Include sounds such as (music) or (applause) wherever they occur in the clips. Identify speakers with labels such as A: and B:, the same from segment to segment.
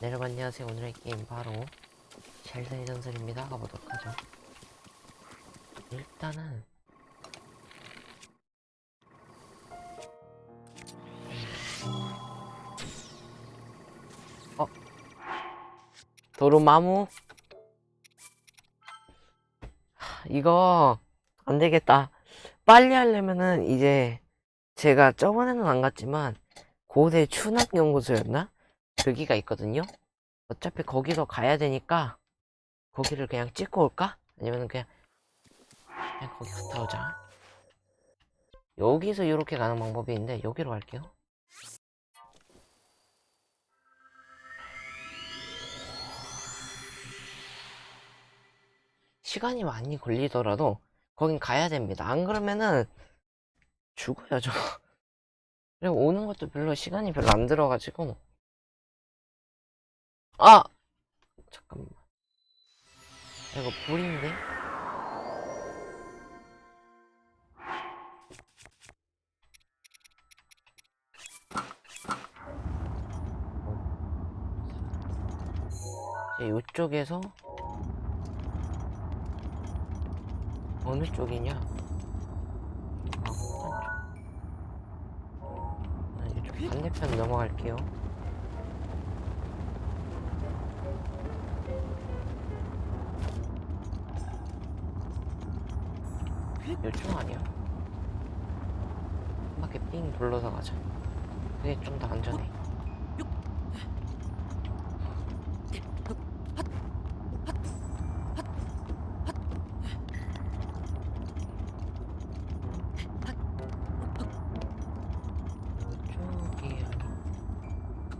A: 네, 여러분 안녕하세요. 오늘의 게임 바로 젤다의 전설입니다. 가보도록 하죠. 일단은 어 도루마무 하, 이거 안 되겠다. 빨리 하려면은 이제 제가 저번에는 안 갔지만 고대 추납연구소였나? 거기가 있거든요. 어차피 거기서 가야 되니까 거기를 그냥 찍고 올까? 아니면 그냥 그냥 거기 갔다 오자. 여기서 이렇게 가는 방법이 있는데 여기로 갈게요. 시간이 많이 걸리더라도 거긴 가야 됩니다. 안 그러면은 죽어요, 저. (laughs) 그리고 오는 것도 별로 시간이 별로 안 들어가지고 아! 잠깐만. 이거 불인데? 이쪽에서 어느 쪽이냐? 아, 오른쪽. 아, 이쪽 반대편 넘어갈게요. 요청 아니야? 한 바퀴 삥 돌러서 가자. 그게 좀 더 안전해. 요쪽이 아니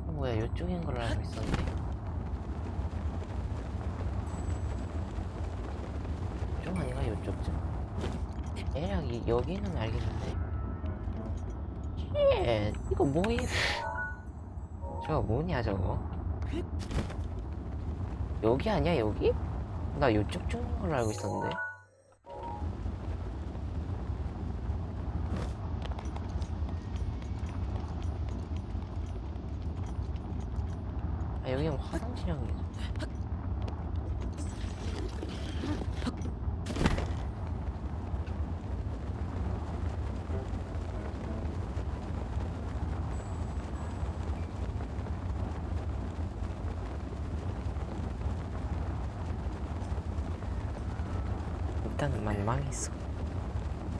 A: 어, 뭐야 요쪽인 걸로 알고 있었는데 좀 아닌가 요쪽쯤 대략 이, 여기는 알겠는데 쉣 이거 뭐임 저거 뭐냐 저거? 여기 아니야 여기? 나 요쪽 쪽인 걸로 알고 있었는데. 아 여기는 화장실형이죠 일단은 많이 망했어.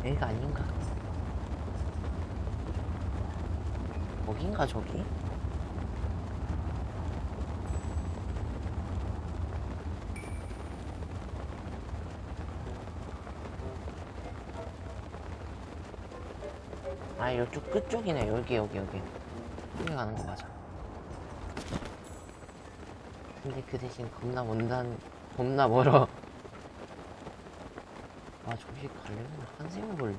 A: 여기가 아닌가? 여긴가 저기? 아 이쪽 끝쪽이네 여기 여기 여기 여기 가는 거 맞아 근데 그 대신 겁나 먼단 겁나 멀어 아 저기 가려면 한세월 걸리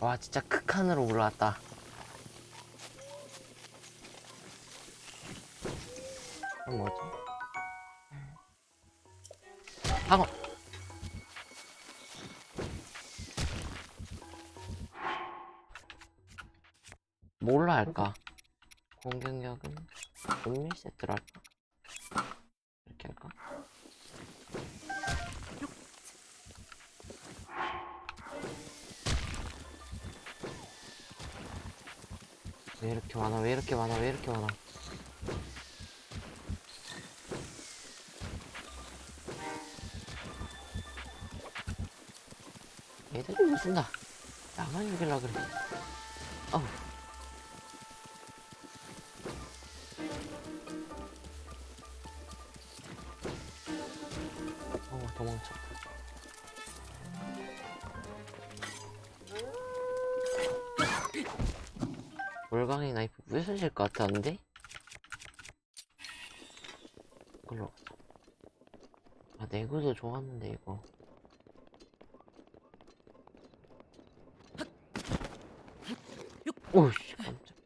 A: 와 진짜 극한으로 올라왔다 이렇게 많아? 얘들이 무슨 나 나만 죽일라 그래. 어우 것 같았는데? 이걸로 아 내구도 좋았는데 이거. 오씨 깜짝.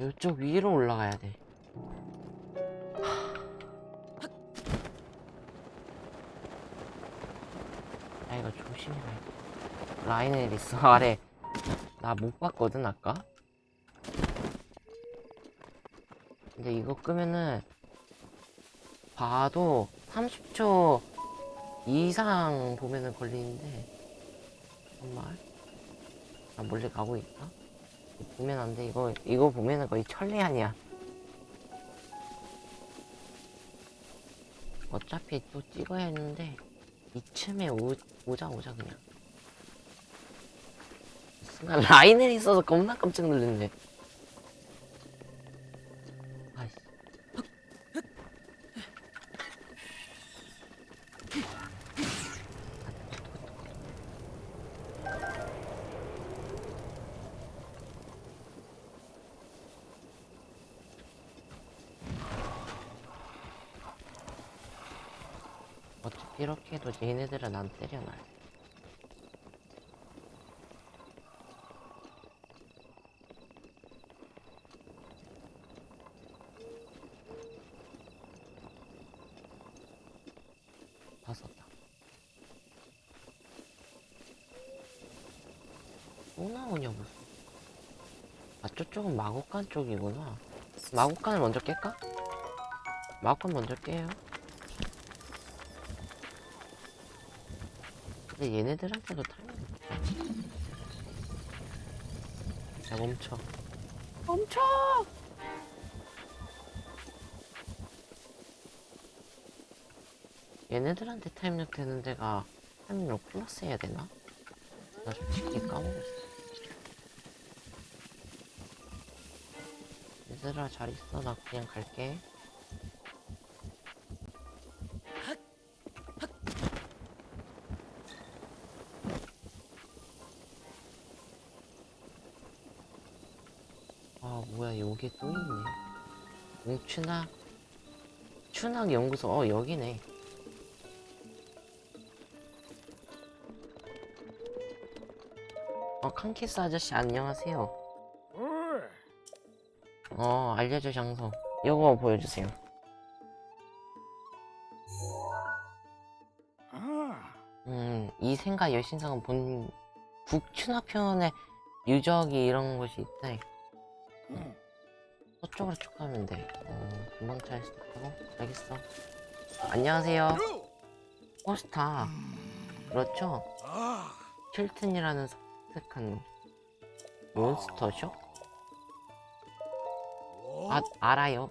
A: 이쪽 위로 올라가야 돼. 아 이거 돼. 라인에 있어. (laughs) 아래. 나 못 봤거든 아까 근데 이거 끄면은 봐도 30초 이상 보면은 걸리는데 정말? 나 몰래 가고 있다 보면 안 돼. 이거 이거 보면은 거의 천리안이야. 어차피 또 찍어야 했는데 이쯤에 오, 오자 오자 그냥. 순간 라인에 있어서 겁나 깜짝 놀랐네 아이씨 어차피 이렇게 해도 얘네들은 안 때려놔. 다 썼다. 또 나오냐 무슨? 아 저쪽은 마곡간 쪽이구나. 마곡간을 먼저 깰까? 마곡간 먼저 깨요. 근데 얘네들한테도 타이밍 야 멈춰 멈춰 얘네들한테 타임력 되는 데가 타임력 플러스 해야 되나? 나 솔직히 까먹었어 얘들아 잘 있어. 나 그냥 갈게. 아 뭐야 여기 또 있네. 웅추나 추낙 연구소? 어 여기네. 어 칸키스 아저씨 안녕하세요 어 알려줘 장소 이거 보여주세요 음 이생과 여신상은 본 편에 유적이 이런 곳이 있대 서쪽으로 쭉 가면 돼. 어, 금방 찾을 수 있다고? 알겠어. 안녕하세요. 포스타. 그렇죠? 킬튼이라는 선택한 몬스터쇼? 아, 알아요.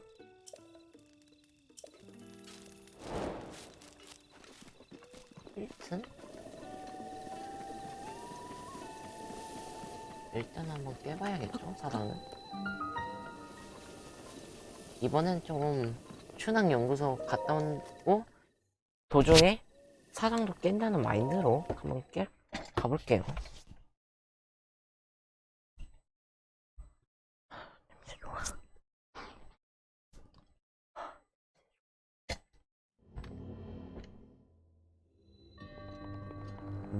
A: 킬튼? 일단 한번 깨봐야겠죠, 사람은? 이번엔 좀 춘향 연구소 갔다 오고 도중에 사장도 깬다는 마인드로 한번 깨 가볼게요.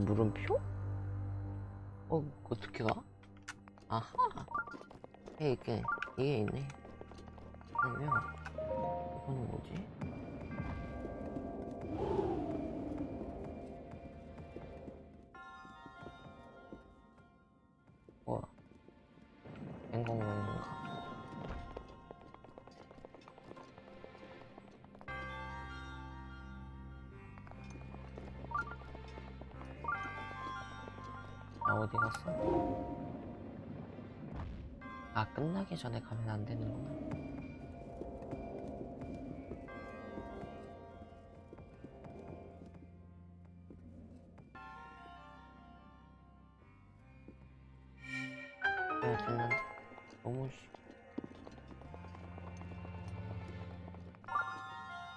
A: 물음표? 어 어떻게 가? 아하. 에 이게 이게 있네. 그러면 이거는 뭐지? 끝나기 전에 가면 안 되는구나. 너무 쉬.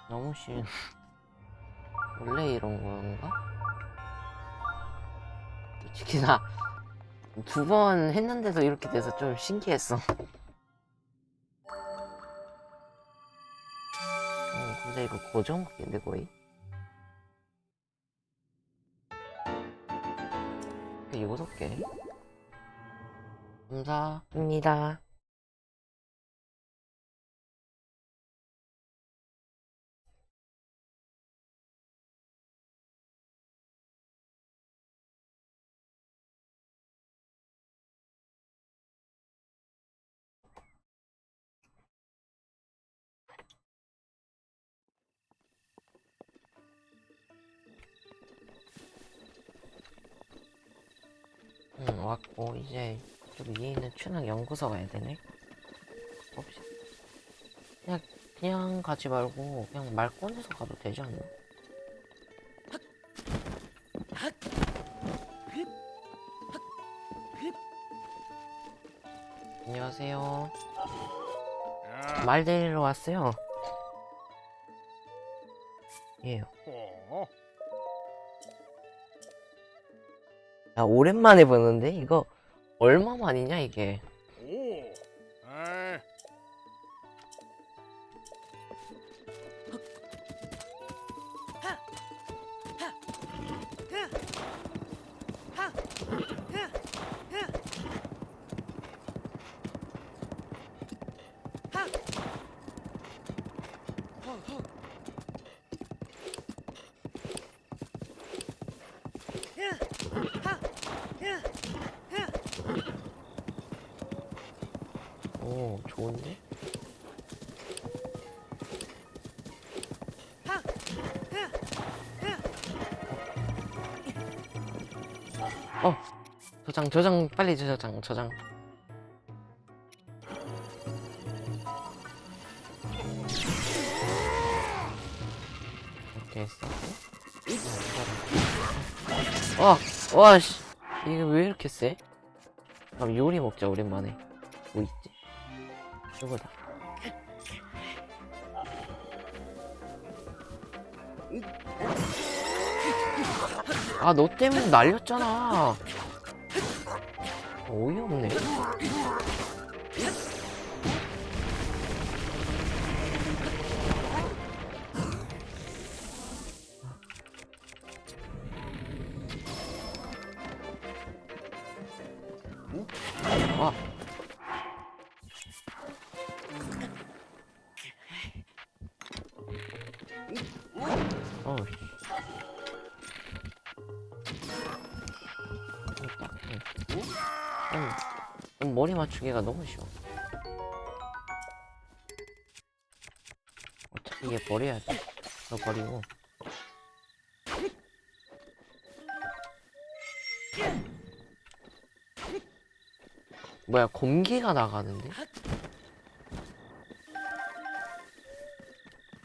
A: 너무 쉬. (laughs) 원래 이런 건가? 솔직히 나 두 번 했는데도 이렇게 돼서 좀 신기했어. 이거 고정급인데 거의? 이거 여섯 개? 감사합니다. 왔고, 이제, 저 위에 있는 추락 연구소 가야 되네. 봅시다. 그냥, 그냥 가지 말고, 그냥 말 꺼내서 가도 되지 않나? 안녕하세요.
B: 야,
A: 말 데리러 왔어요. 예. 야, 오랜만에 보는데? 이거, 얼마 만이냐, 이게?
B: 오,
A: 좋은데? 어, 저장, 저장, 빨리 저장, 저장. 이렇게 했어. 와, 와, 씨. 이게 왜 이렇게 세? 그럼 요리 먹자, 오랜만에. 뭐 있지? 이거다. 아, 너 때문에 날렸잖아. 어이없네. 맞추기가 너무 쉬워. 어차피 얘 버려야 돼. 너 버리고. 뭐야, 공기가 나가는데?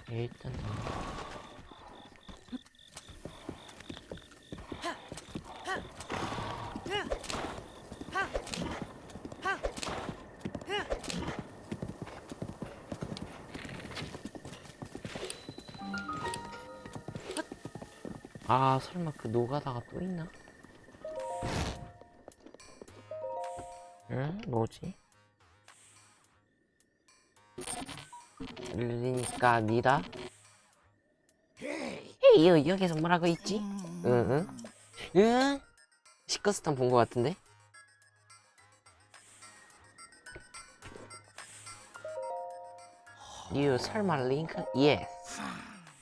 A: 일단 아 설마 그 노가다가 또 있나? 응? 뭐지? 그러니까 니다 헤이 여- 여기서 뭐라고 있지? 응응 응? 시커스탄 본거 같은데? 유 설마 링크? 예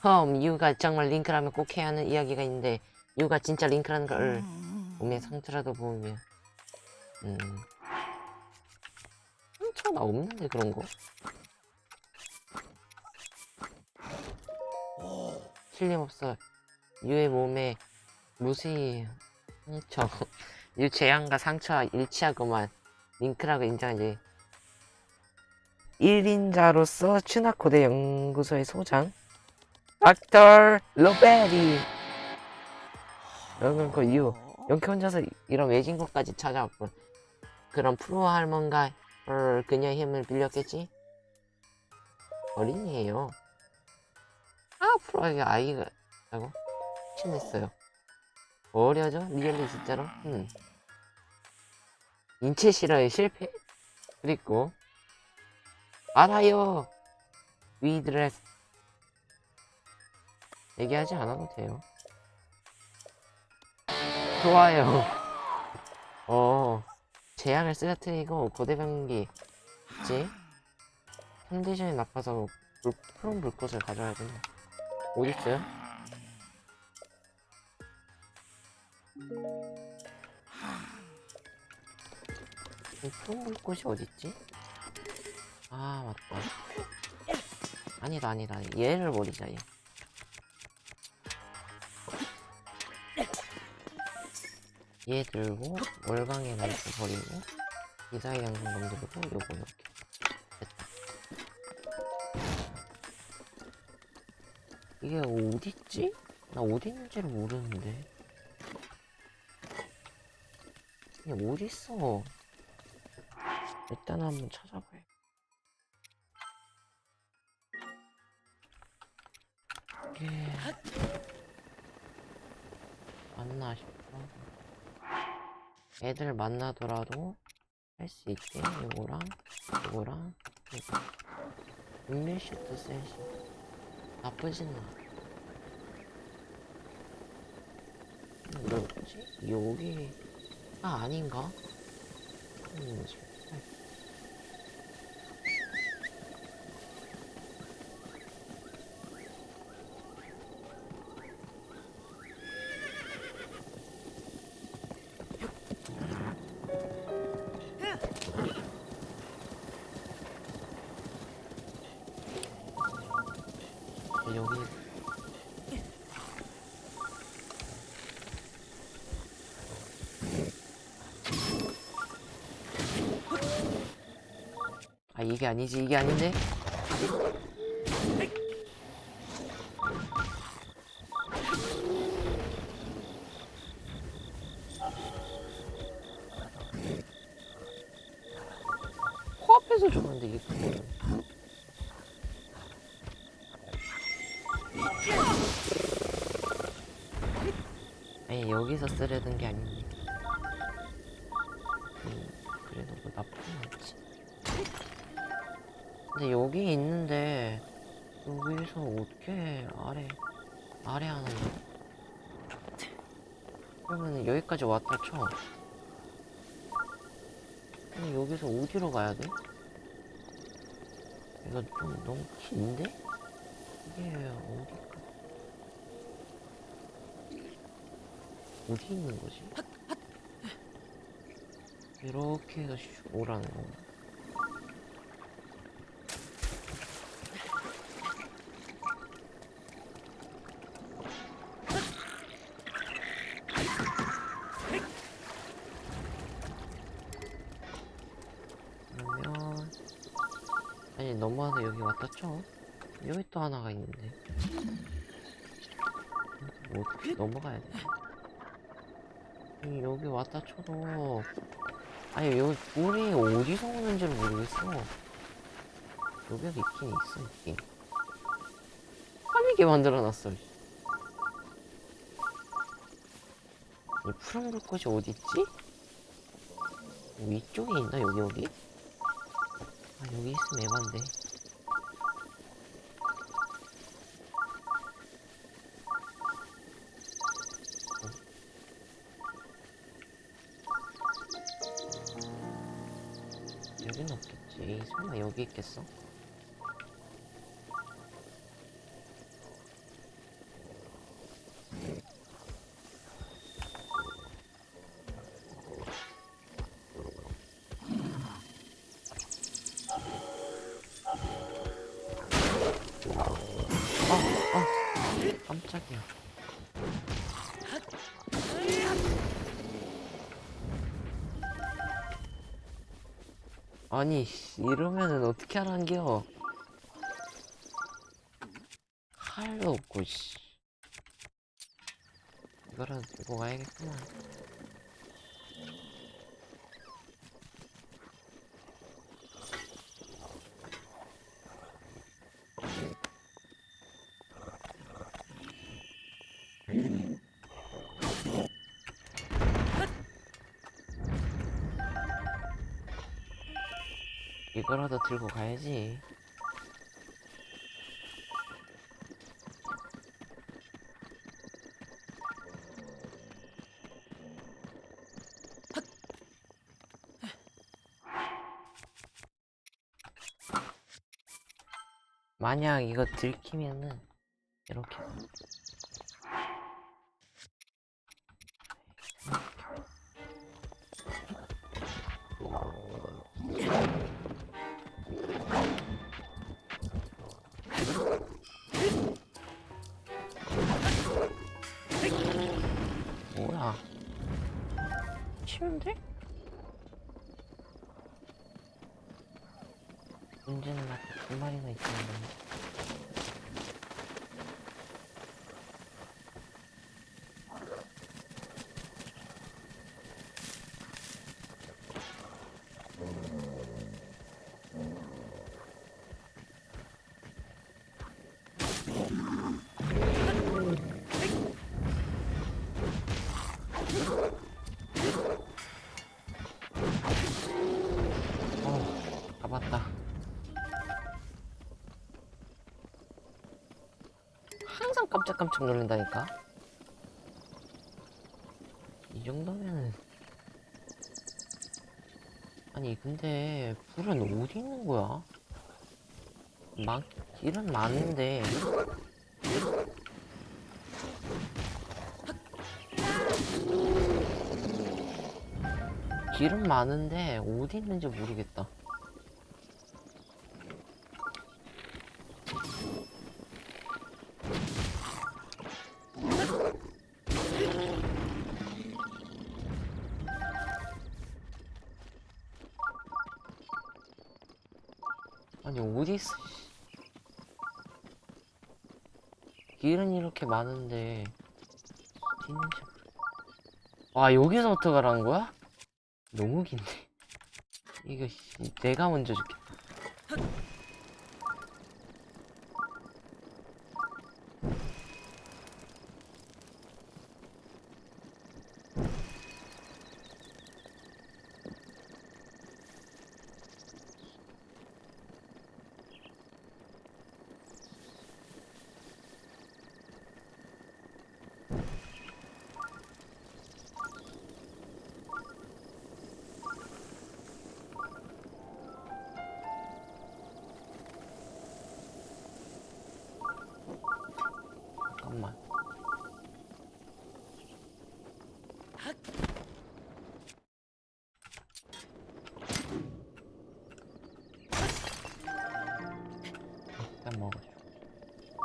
A: 험 유가 정말 링크라면 꼭 해야 하는 이야기가 있는데 유가 진짜 링크라는 걸 몸에 상처라도 보이면. 음. 상처가 없는데 그런 거? 틀림없어. 유의 몸에 무수히 상처? (laughs) 유 재앙과 상처와 일치하고만 링크라고 인정하지. 1인자로서 추나코대 연구소의 소장 닥터 로베리 여러분 그 이유 영케 혼자서 이런 외진 곳까지 찾아왔군 그럼 프로 어, 그녀의 힘을 빌렸겠지? 어린이에요 아 프로가 아이가 라고 친했어요 어려져? 리얼리 진짜로? 음. 인체 실화의 실패? 그리고 알아요 위드레스 얘기하지 않아도 돼요. 좋아요. (laughs) 어. 제약을 쓰러뜨리고 고대병기 있지? 컨디션이 나빠서 불, 푸른 불꽃을 가져야 된다. 어딨어요? 이 푸른 불꽃이 어딨지? 아 맞다. 아니다 아니다 얘를 버리자 얘. 얘 들고 월광의 나이트 버리고 이사의 양성검 들고 요거 이렇게. 됐다. 이게 어딨지? 나 어디 있는지를 모르는데. 이게 어딨어? 일단 한번 찾아봐야 이게 맞나 싶어 애들 만나더라도 할 수 있게. 요거랑 요거랑 요거. 인밀슈트 셋이 나쁘진 않아. 음, 뭐지? 여기가 아닌가? 음, 살 여기. 아 이게 아니지 이게 아닌데 여기서 쓰려던 게 아닌데 음, 그래도 뭐 나쁘진 않지 근데 여기 있는데 여기서 어떻게 아래 아래 하는 거야? 그러면 여기까지 왔다 쳐 근데 여기서 어디로 가야 돼? 이거 좀 너무 긴데? 이게 어디 어디 있는 거지? 이렇게 해서 슉 오라는 건가? 그러면 아니 넘어와서 여기 왔다 쳐. 여기 또 하나가 있는데. 뭐 어떻게 넘어가야 돼 여기 왔다 쳐도. 아니 여기 물이 어디서 오는지를 모르겠어. 여기가 있긴 있어 있긴. 화미게 만들어놨어. 이 푸른 불꽃이 어디 있지? 위쪽에 있나 여기 여기? 아 여기 있으면 에반데 여긴 없겠지 설마 여기 있겠어? 아니, 씨, 이러면은 어떻게 하란겨? 칼도 없고, 씨. 이거라도 들고 가야겠구만. 이거라도 들고 가야지. 만약 이거 들키면은 이렇게 쉬운데? 문제는 아까 두 마리나 있었는데 깜짝깜짝 놀란다니까? 이 정도면은. 아니, 근데, 불은 어디 있는 거야? 막, 길은 많은데. 길은 많은데, 어디 있는지 모르겠다. 아니 어디 있어? 씨. 길은 이렇게 많은데 어디 있는지. 와 여기서부터 가라는 거야? 너무 긴데. 이거 씨, 내가 먼저 줄게.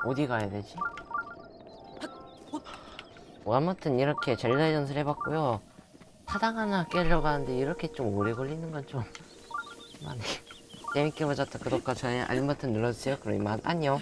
A: 어디 가야 되지? 뭐 아무튼 이렇게 젤다의 전술 해봤고요. 사당 하나 깨려고 하는데 이렇게 좀 오래 걸리는 건 좀... (laughs) 많네. 재밌게 보셨다 구독과 좋아요 알림 버튼 눌러주세요. 그럼 이만 안녕.